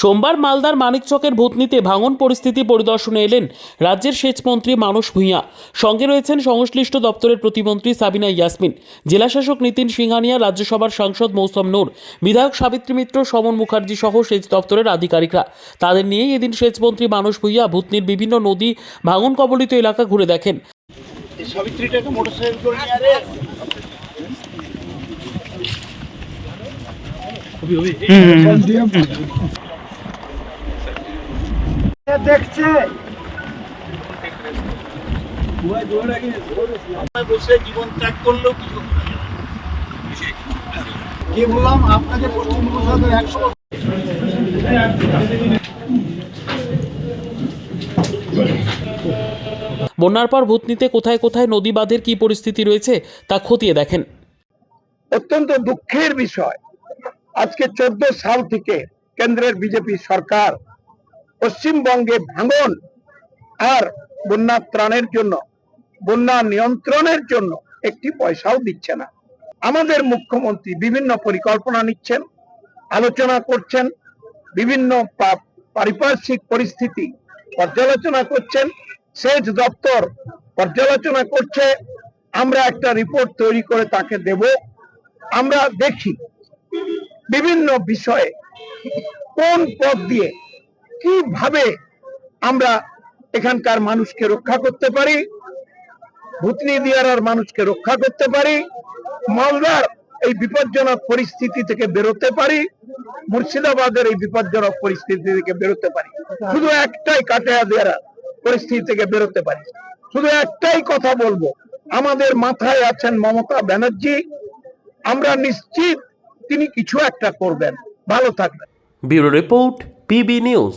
সোমবার মালদার মানিকচকের ভূতনিতে ভাঙন পরিস্থিতি পরিদর্শনে এলেন রাজ্যের সেচমন্ত্রী মানস ভূঁইয়া। সঙ্গে রয়েছেন সংশ্লিষ্ট দপ্তরের প্রতিমন্ত্রী সাবিনা ইয়াসমিন জেলাশাসক নীতিন সিংহানিয়া রাজ্যসভার সাংসদ মৌসম নূর বিধায়ক সাবিত্রী মিত্র সমন মুখার্জি সহ সেচ দপ্তরের আধিকারিকরা। তাদের নিয়েই এদিন সেচমন্ত্রী মানস ভূঁইয়া ভূতনির বিভিন্ন নদী ভাঙন কবলিত এলাকা ঘুরে দেখেন। সাবিত্রীটাকে মোটরসাইকেল করে নিয়ে আরে! দেখছে। বসে জীবন ত্যাগ করলেও কিছু করা যাবে না। কি বললাম? আপনাকে পশ্চিমবঙ্গ সরকার একশো বন্যার পর ভূতনিতে কোথায় কোথায় নদী বাঁধের কি পরিস্থিতি রয়েছে তা খতিয়ে দেখেন। অত্যন্ত দুঃখের বিষয়। আজকে চোদ্দ সাল থেকে কেন্দ্রের বিজেপি সরকার পশ্চিমবঙ্গে ভাঙন আর বন্যা ত্রাণের জন্য, বন্যা নিয়ন্ত্রণের জন্য একটি পয়সাও দিচ্ছে না। আমাদের মুখ্যমন্ত্রী বিভিন্ন পরিকল্পনা নিচ্ছেন, আলোচনা করছেন, বিভিন্ন পারিপার্শ্বিক পরিস্থিতি পর্যালোচনা করছেন, সেচ দপ্তর পর্যালোচনা করছে, আমরা একটা রিপোর্ট তৈরি করে তাকে দেব, আমরা দেখি বিভিন্ন বিষয়ে কোন পথ দিয়ে কীভাবে আমরা এখানকার মানুষকে রক্ষা করতে পারি? ভূতনি দিয়ারার মানুষকে রক্ষা করতে পারি? মালদার এই বিপজ্জনক পরিস্থিতি থেকে বেরোতে পারি? মুর্শিদাবাদের এই বিপজ্জনক পরিস্থিতি থেকে বেরোতে পারি? শুধু একটাই কাটায়া দেয়ারা পরিস্থিতি থেকে বেরোতে পারি। শুধু একটাই কথা বলব, আমাদের মাথায় আছেন মমতা ব্যানার্জি। আমরা নিশ্চিত তিনি কিছু একটা করবেন। ভালো থাকবেন। Bureau report, PB news.